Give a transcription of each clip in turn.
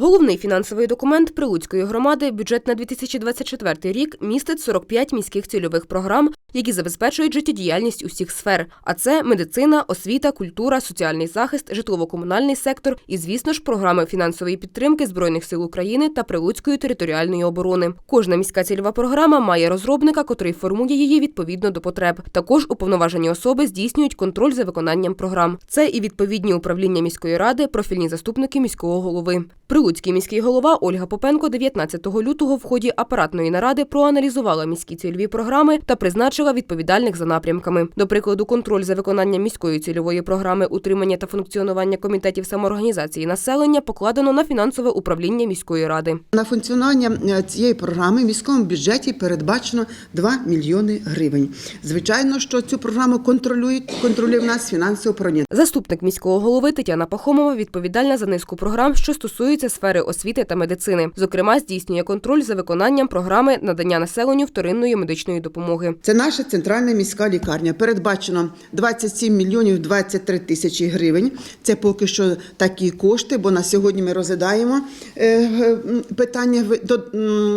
Головний фінансовий документ Прилуцької громади бюджет на 2024 рік містить 45 міських цільових програм, які забезпечують життєдіяльність усіх сфер. А це медицина, освіта, культура, соціальний захист, житлово-комунальний сектор і, звісно ж, програми фінансової підтримки Збройних сил України та Прилуцької територіальної оборони. Кожна міська цільова програма має розробника, котрий формує її відповідно до потреб. Також уповноважені особи здійснюють контроль за виконанням програм. Це і відповідні управління міської ради, профільні заступники міського голови. Прилуцький міський голова Ольга Попенко 19 лютого в ході апаратної наради проаналізувала міські цільові програми та призначила відповідальних за напрямками. До прикладу, контроль за виконанням міської цільової програми утримання та функціонування комітетів самоорганізації населення покладено на фінансове управління міської ради. На функціонування е, цієї програми в міському бюджеті передбачено 2 мільйони гривень. Звичайно, що цю програму контролюють контролює в нас фінансове управління. Заступник міського голови Тетяна Пахомова відповідальна за низку програм, що стосуються сфери освіти та медицини. Зокрема, здійснює контроль за виконанням програми надання населенню вторинної медичної допомоги. Це наша центральна міська лікарня. Передбачено 27 мільйонів 23 тисячі гривень. Це поки що такі кошти, бо на сьогодні ми розглядаємо е, е, питання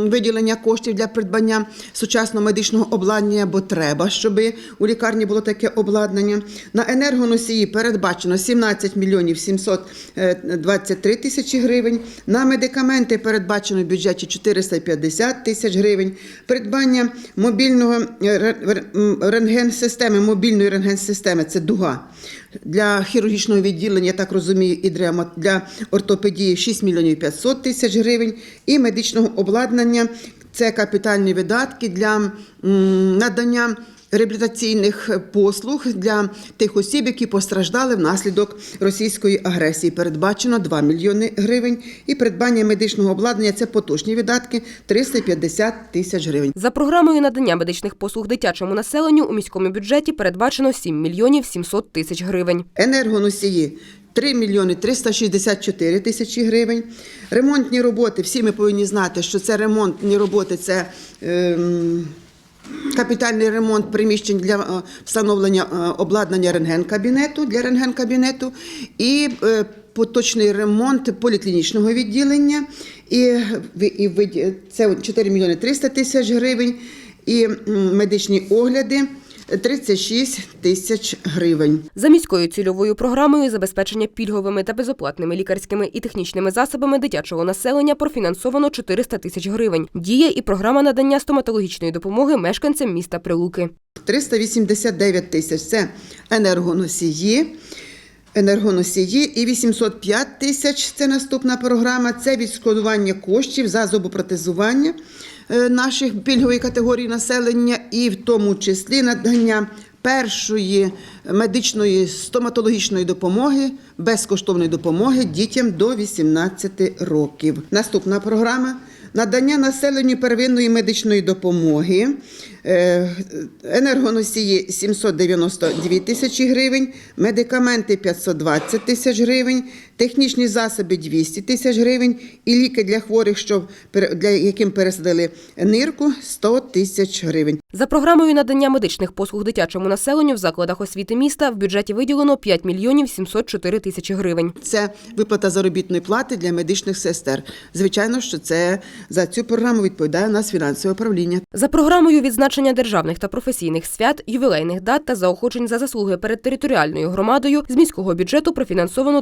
виділення коштів для придбання сучасного медичного обладнання, бо треба, щоб у лікарні було таке обладнання. На енергоносії передбачено 17 мільйонів 723 тисячі гривень. На медикаменти передбачено в бюджеті 450 тисяч гривень. Придбання мобільного е, рентген-системи, мобільної рентген-системи це дуга. Для хірургічного відділення, я так розумію, і для ортопедії 6 мільйонів 500 тисяч гривень. І медичного обладнання це капітальні видатки для надання реабілітаційних послуг для тих осіб, які постраждали внаслідок російської агресії. Передбачено 2 мільйони гривень. І придбання медичного обладнання це поточні видатки 350 тисяч гривень. За програмою надання медичних послуг дитячому населенню у міському бюджеті передбачено 7 мільйонів 700 тисяч гривень. Енергоносії 3 мільйони 364 тисячі гривень. Ремонтні роботи. Всі ми повинні знати, що це ремонтні роботи, це ем, капітальний ремонт приміщень для е, встановлення е, обладнання рентген-кабінету для рентген-кабінету і е, поточний ремонт поліклінічного відділення. І, і це 4 мільйони 300 тисяч гривень. І медичні огляди 36 тисяч гривень. За міською цільовою програмою забезпечення пільговими та безоплатними лікарськими і технічними засобами дитячого населення профінансовано 400 тисяч гривень. Діє і програма надання стоматологічної допомоги мешканцям міста Прилуки. 389 тисяч це енергоносії. Енергоносії і 805 тисяч це наступна програма. Це відшкодування коштів за зубопротезування наших пільгової категорії населення, і в тому числі надання першої медичної стоматологічної допомоги, безкоштовної допомоги дітям до 18 років. Наступна програма надання населенню первинної медичної допомоги. Е, Енергоносії 792 тисячі гривень, медикаменти 520 тисяч гривень, технічні засоби 200 тисяч гривень і ліки для хворих, що для яким пересадили нирку 100 тисяч гривень. За програмою надання медичних послуг дитячому населенню в закладах освіти міста в бюджеті виділено 5 мільйонів 704 тисячі гривень. Це виплата заробітної плати для медичних сестер. Звичайно, що це за цю програму відповідає у нас фінансове управління. За програмою відзначення державних та професійних свят, ювілейних дат та заохочень за заслуги перед територіальною громадою з міського бюджету профінансовано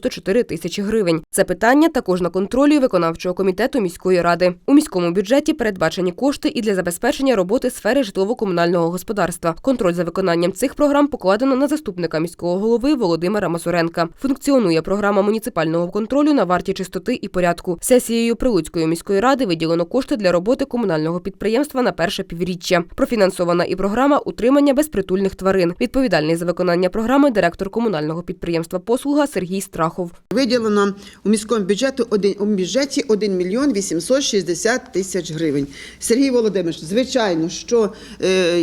394 тисячі гривень. Це питання також на контролі виконавчого комітету міської ради. У міському бюджеті передбачені кошти і для забезпечення роботи сфери житлово-комунального господарства. Контроль за виконанням цих програм покладено на заступника міського голови Володимира Масуренка. Функціонує програма муніципального контролю на варті чистоти і порядку. Сесією Прилуцької міської ради виділено кошти для роботи комунального підприємства на перше півріччя. Профінансована і програма утримання безпритульних тварин. Відповідальний за виконання програми директор комунального підприємства Послуга Сергій Страхов. Виділено у міському бюджету один у бюджеті 1 мільйон 860 тисяч гривень. Сергій Володимирович, звичайно, що е,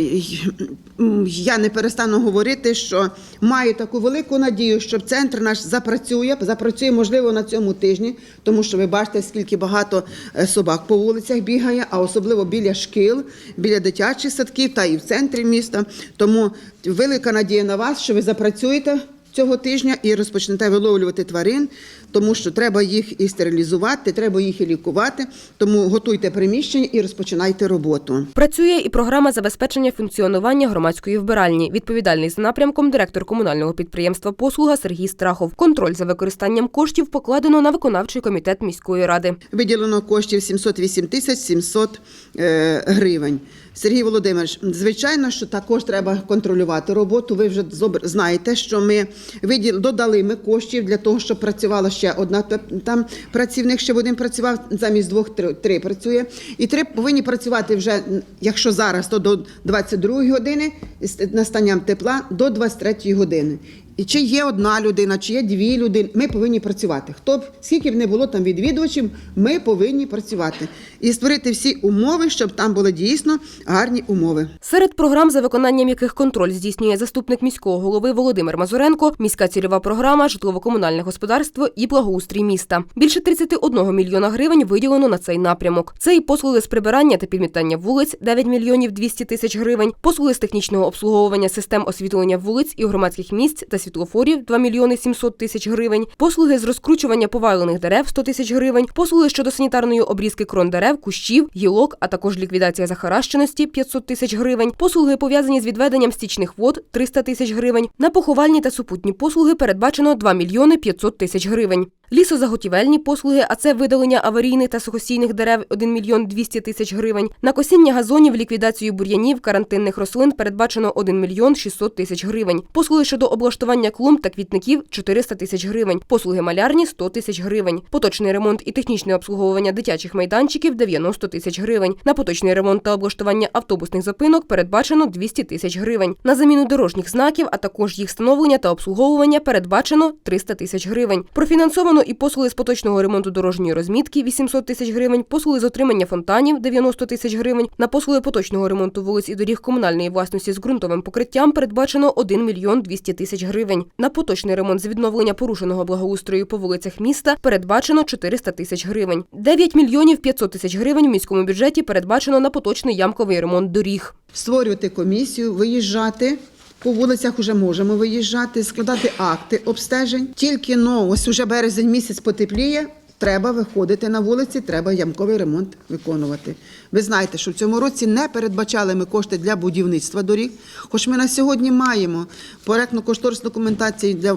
я не перестану говорити, що маю таку велику надію, що центр наш запрацює, запрацює можливо на цьому тижні, тому що ви бачите, скільки багато е, собак по вулицях бігає, а особливо біля шкіл, біля дитячих садків та і в центрі міста. Тому велика надія на вас, що ви запрацюєте цього тижня і розпочнете виловлювати тварин тому що треба їх і стерилізувати, треба їх і лікувати. Тому готуйте приміщення і розпочинайте роботу. Працює і програма забезпечення функціонування громадської вбиральні. Відповідальний за напрямком директор комунального підприємства Послуга Сергій Страхов. Контроль за використанням коштів покладено на виконавчий комітет міської ради. Виділено коштів 708 тисяч 700 е, гривень. Сергій Володимирович, звичайно, що також треба контролювати роботу. Ви вже знаєте, що ми виділ, додали ми коштів для того, щоб працювала ще одна та- там працівник, ще один працював замість двох три, три працює. І три повинні працювати вже, якщо зараз, то до 22 години з настанням тепла до 23 години. І чи є одна людина, чи є дві людини, ми повинні працювати. Хто б скільки б не було там відвідувачів, ми повинні працювати і створити всі умови, щоб там були дійсно гарні умови. Серед програм, за виконанням яких контроль здійснює заступник міського голови Володимир Мазуренко, міська цільова програма, житлово-комунальне господарство і благоустрій міста. Більше 31 мільйона гривень виділено на цей напрямок. Це і послуги з прибирання та підмітання вулиць 9 мільйонів 200 тисяч гривень, послуги з технічного обслуговування систем освітлення вулиць і громадських місць та світлофорів 2 мільйони 700 тисяч гривень, послуги з розкручування повалених дерев 100 тисяч гривень, послуги щодо санітарної обрізки крон дерев, кущів, гілок, а також ліквідація захаращеності 500 тисяч гривень, послуги пов'язані з відведенням стічних вод 300 тисяч гривень. На поховальні та супутні послуги передбачено 2 мільйони 500 тисяч гривень. Лісозаготівельні послуги, а це видалення аварійних та сухостійних дерев 1 мільйон 200 тисяч гривень. На косіння газонів, ліквідацію бур'янів, карантинних рослин передбачено 1 мільйон 600 тисяч гривень. Послуги щодо облаштування клумб та квітників 400 тисяч гривень. Послуги малярні 100 тисяч гривень. Поточний ремонт і технічне обслуговування дитячих майданчиків 90 тисяч гривень. На поточний ремонт та облаштування автобусних зупинок передбачено 200 тисяч гривень. На заміну дорожніх знаків, а також їх встановлення та обслуговування передбачено 300 тисяч гривень. Профінансовано і послуги з поточного ремонту дорожньої розмітки 800 тисяч гривень, послуги з отримання фонтанів 90 тисяч гривень. На послуги поточного ремонту вулиць і доріг комунальної власності з ґрунтовим покриттям передбачено 1 мільйон 200 тисяч гривень. На поточний ремонт з відновлення порушеного благоустрою по вулицях міста передбачено 400 тисяч гривень. 9 мільйонів 500 тисяч гривень в міському бюджеті передбачено на поточний ямковий ремонт доріг. Створювати комісію, виїжджати. По вулицях вже можемо виїжджати, складати акти обстежень. Тільки ну, ось уже березень місяць потепліє. Треба виходити на вулиці, треба ямковий ремонт виконувати. Ви знаєте, що в цьому році не передбачали ми кошти для будівництва доріг. Хоч ми на сьогодні маємо проектно-кошторисну документацію для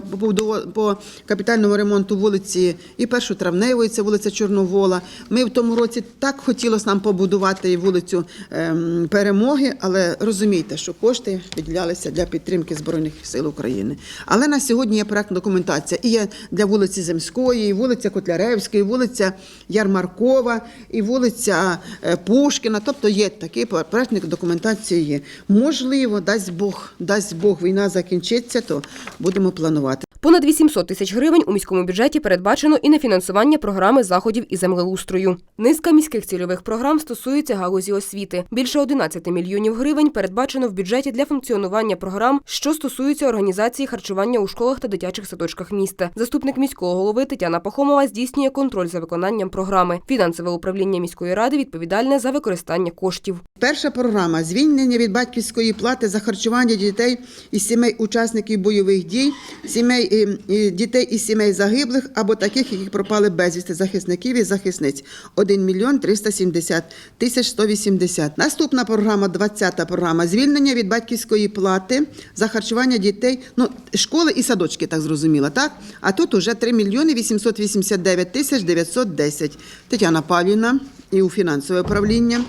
по капітальному ремонту вулиці і першотравневої, це вулиця Чорновола. Ми в тому році так хотілося нам побудувати вулицю ем, перемоги, але розумійте, що кошти виділялися для підтримки Збройних сил України. Але на сьогодні є проектна документація. І є для вулиці Земської, і вулиця Котляревська, і вулиця Ярмаркова, і вулиця е, Пушкіна. Тобто є такі проектні документації є. Можливо, дасть Бог, дасть Бог, війна закінчиться, то будемо планувати. Понад 800 тисяч гривень у міському бюджеті передбачено і на фінансування програми заходів із землеустрою. Низка міських цільових програм стосується галузі освіти. Більше 11 мільйонів гривень передбачено в бюджеті для функціонування програм, що стосуються організації харчування у школах та дитячих садочках міста. Заступник міського голови Тетяна Пахомова здійснює контроль за виконанням програми. Фінансове управління міської ради відповідальне за використання коштів. Перша програма звільнення від батьківської плати за харчування дітей із сімей учасників бойових дій, сімей і, і дітей із сімей загиблих або таких, які пропали безвісти захисників і захисниць 1 мільйон 370 тисяч 180. Наступна програма, 20-та програма звільнення від батьківської плати за харчування дітей, ну школи і садочки, так зрозуміло, так? А тут уже 3 мільйони 889 тисяч 910. Тетяна Павлівна і у фінансове управління.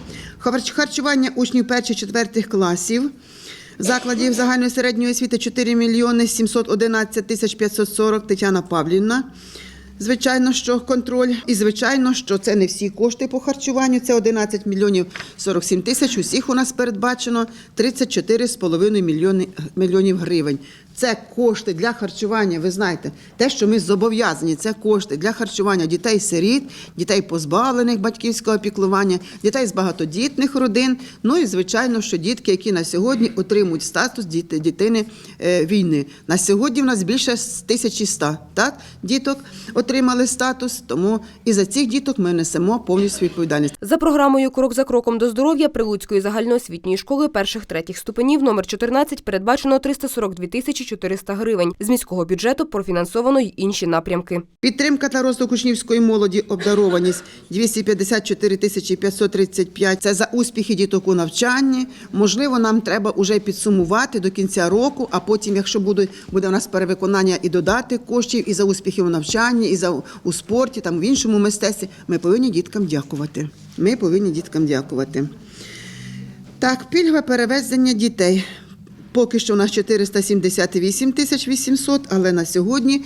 Харчування учнів перших четвертих класів. Закладів загальної середньої освіти 4 мільйони 711 тисяч 540 Тетяна Павлівна. Звичайно, що контроль. І звичайно, що це не всі кошти по харчуванню. Це 11 мільйонів 47 тисяч. Усіх у нас передбачено 34,5 мільйони мільйонів гривень. Це кошти для харчування. Ви знаєте, те, що ми зобов'язані, це кошти для харчування дітей-сиріт, дітей позбавлених батьківського опіклування, дітей з багатодітних родин. Ну і звичайно, що дітки, які на сьогодні отримують статус діти, дітини е, війни. На сьогодні в нас більше з 1100 так, діток отримали статус, тому і за цих діток ми несемо повністю відповідальність. За програмою Крок за кроком до здоров'я Прилуцької загальноосвітньої школи перших третіх ступенів номер 14 передбачено 342 тисячі 2400 гривень. З міського бюджету профінансовано й інші напрямки. Підтримка та розвиток учнівської молоді, обдарованість 254 тисячі 535. Це за успіхи діток у навчанні. Можливо, нам треба вже підсумувати до кінця року, а потім, якщо буде, буде у нас перевиконання і додати коштів і за успіхи у навчанні, і за у спорті, там в іншому мистецтві, ми повинні діткам дякувати. Ми повинні діткам дякувати. Так, пільгове перевезення дітей. Поки що у нас 478 тисяч 800, але на сьогодні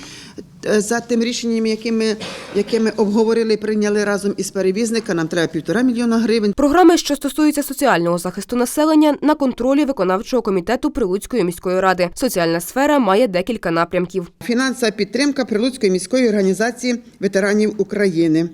за тим рішенням, яке ми, яке ми обговорили і прийняли разом із перевізника, нам треба півтора мільйона гривень. Програми, що стосуються соціального захисту населення, на контролі виконавчого комітету Прилуцької міської ради. Соціальна сфера має декілька напрямків. Фінансова підтримка Прилуцької міської організації ветеранів України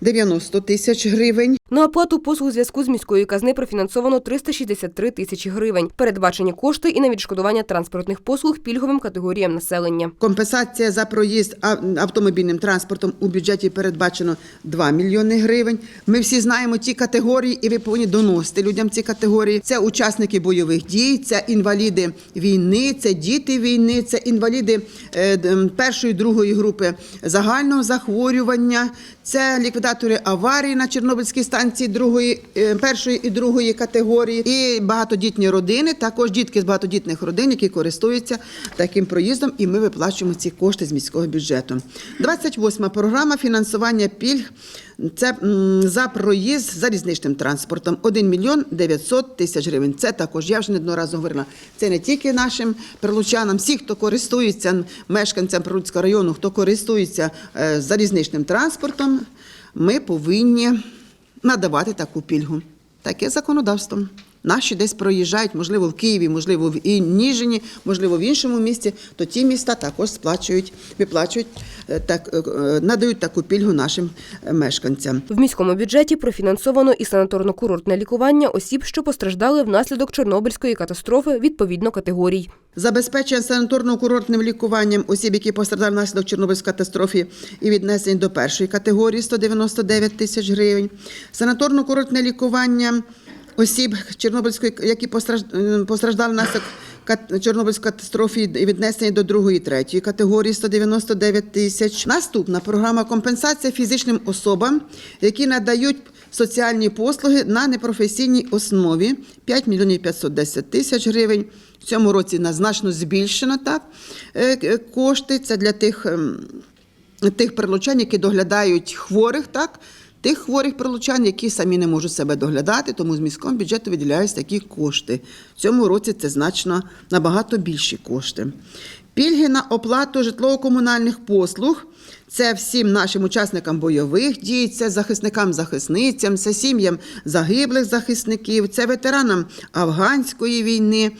90 тисяч гривень. На оплату послуг зв'язку з міської казни профінансовано 363 тисячі гривень. Передбачені кошти і на відшкодування транспортних послуг пільговим категоріям населення. Компенсація за проїзд ав- автомобільним транспортом у бюджеті передбачено 2 мільйони гривень. Ми всі знаємо ті категорії, і ви повинні доносити людям ці категорії. Це учасники бойових дій, це інваліди війни, це діти війни, це інваліди е, першої другої групи загального захворювання, це ліквідатори аварії на Чорнобильській станції другої, е, першої і другої категорії, і багатодітні родини, також дітки з багатодітних родин, які користуються таким проїздом, і ми виплачуємо ці кошти з міського бюджету. 28 програма фінансування пільг. Це за проїзд залізничним транспортом 1 мільйон 900 тисяч гривень. Це також я вже неодноразово говорила. Це не тільки нашим прилучанам, всі, хто користується мешканцям Прилуцького району, хто користується е, залізничним транспортом, ми повинні надавати таку пільгу. Таке законодавство. Наші десь проїжджають, можливо, в Києві, можливо, в Ніжині, можливо, в іншому місті, то ті міста також сплачують, виплачують, е, так, е, е, надають таку пільгу нашим мешканцям. В міському бюджеті профінансовано і санаторно-курортне лікування осіб, що постраждали внаслідок Чорнобильської катастрофи відповідно категорій. Забезпечення санаторно-курортним лікуванням осіб, які постраждали внаслідок Чорнобильської катастрофи і віднесені до першої категорії 199 тисяч гривень. Санаторно-курортне лікування осіб Чорнобильської, які постраждали внаслідок Чорнобильської катастрофи і віднесені до другої, третьої категорії 199 тисяч. Наступна програма компенсація фізичним особам, які надають соціальні послуги на непрофесійній основі 5 мільйонів 510 тисяч гривень. В цьому році на значно збільшено так е, е, кошти. Це для тих, ем, тих прилучан, які доглядають хворих, так. Тих хворих прилучан, які самі не можуть себе доглядати, тому з міського бюджету виділяються такі кошти. В цьому році це значно набагато більші кошти. Пільги на оплату житлово-комунальних послуг. Це всім нашим учасникам бойових дій, це захисникам захисницям, це сім'ям загиблих захисників, це ветеранам афганської війни.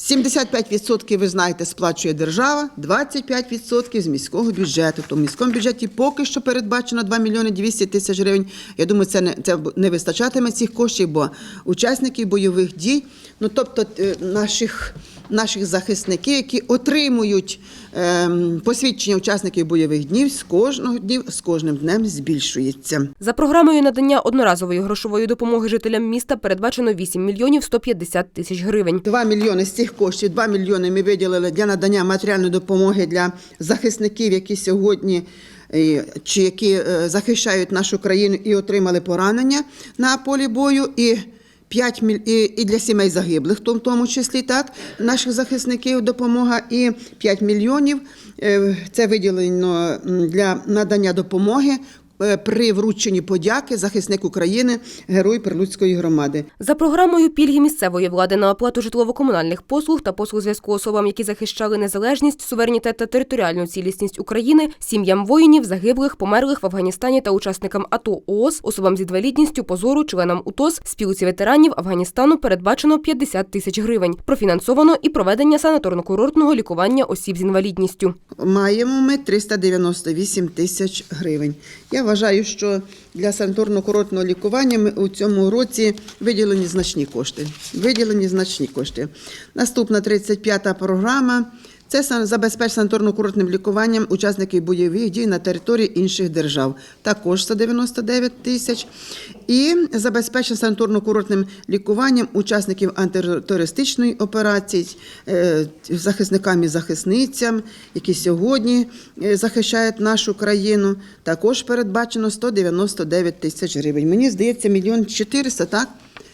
75% ви знаєте, сплачує держава, 25% з міського бюджету. То в міському бюджеті поки що передбачено 2 мільйони 200 тисяч гривень. Я думаю, це не це не вистачатиме цих коштів, бо учасників бойових дій, ну тобто е, наших. Наших захисників, які отримують ем, посвідчення учасників бойових днів з кожного днів з кожним днем збільшується. За програмою надання одноразової грошової допомоги жителям міста передбачено 8 мільйонів 150 тисяч гривень. 2 мільйони з цих коштів, 2 мільйони ми виділили для надання матеріальної допомоги для захисників, які сьогодні е, чи які е, захищають нашу країну і отримали поранення на полі бою. І 5 міль... і, і для сімей загиблих, в тому- числі так, наших захисників допомога, і 5 мільйонів е, це виділено для надання допомоги при врученні подяки захисник України, герой Прилуцької громади. За програмою пільги місцевої влади на оплату житлово-комунальних послуг та послуг зв'язку особам, які захищали незалежність, суверенітет та територіальну цілісність України, сім'ям воїнів, загиблих, померлих в Афганістані та учасникам АТО ООС, особам з інвалідністю, позору, членам УТОС, спілці ветеранів Афганістану передбачено 50 тисяч гривень. Профінансовано і проведення санаторно-курортного лікування осіб з інвалідністю. Маємо ми 398 тисяч гривень. Я вважаю, що для санаторно-курортного лікування ми у цьому році виділені значні кошти. Виділені значні кошти. Наступна 35-та програма Це забезпечить санаторно-курортним лікуванням учасників бойових дій на території інших держав. Також 199 тисяч. І забезпечить санаторно-курортним лікуванням учасників антитерористичної операції, е, захисникам і захисницям, які сьогодні е, захищають нашу країну. Також передбачено 199 тисяч гривень. Мені здається, мільйон 400, так?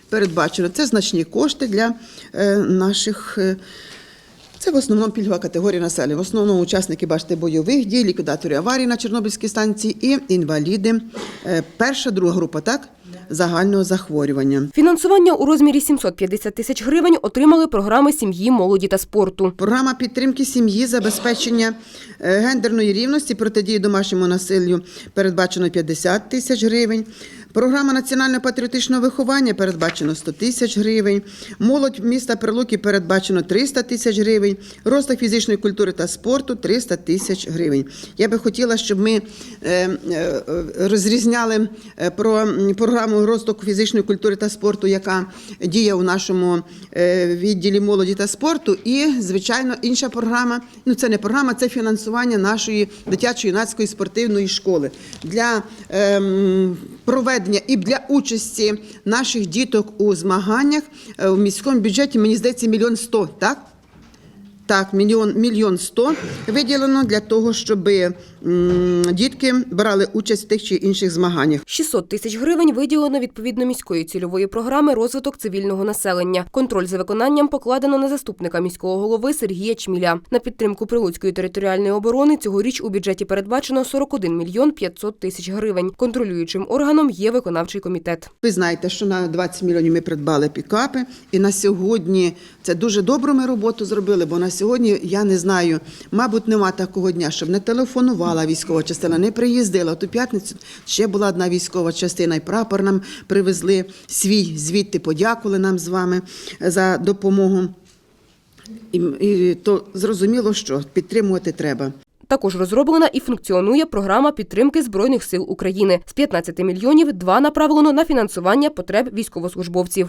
Передбачено. Це значні кошти для е, наших. Це в основному пільгова категорія населення. В основному учасники, бачите, бойових дій, ліквідаторі аварії на Чорнобильській станції і інваліди. Е, Перша, друга група, так? Загального захворювання. Фінансування у розмірі 750 тисяч гривень отримали програми сім'ї, молоді та спорту. Програма підтримки сім'ї, забезпечення е, гендерної рівності, протидії домашньому насиллю передбачено 50 тисяч гривень. Програма національного патріотичного виховання передбачено 100 тисяч гривень. Молодь міста Прилуки передбачено 300 тисяч гривень. Розвиток фізичної культури та спорту 300 тисяч гривень. Я би хотіла, щоб ми е, е, розрізняли е, про програму розвитку фізичної культури та спорту, яка діє у нашому відділі молоді та спорту. І, звичайно, інша програма. Ну, це не програма, це фінансування нашої дитячо-юнацької спортивної школи для ем, проведення і для участі наших діток у змаганнях в міському бюджеті. Мені здається, мільйон сто, так? Так, мільйон мільйон сто виділено для того, щоб дітки брали участь в тих чи інших змаганнях. 600 тисяч гривень виділено відповідно міської цільової програми розвиток цивільного населення. Контроль за виконанням покладено на заступника міського голови Сергія Чміля. На підтримку Прилуцької територіальної оборони цьогоріч у бюджеті передбачено 41 мільйон 500 тисяч гривень. Контролюючим органом є виконавчий комітет. Ви знаєте, що на 20 мільйонів ми придбали пікапи, і на сьогодні це дуже добру ми роботу зробили, бо на сьогодні я не знаю, мабуть, нема такого дня, щоб не телефонувала військова частина, не приїздила. Ту п'ятницю ще була одна військова частина, і прапор нам привезли свій звідти, подякували нам з вами за допомогу. І, і то зрозуміло, що підтримувати треба. Також розроблена і функціонує програма підтримки Збройних сил України. З 15 мільйонів два направлено на фінансування потреб військовослужбовців.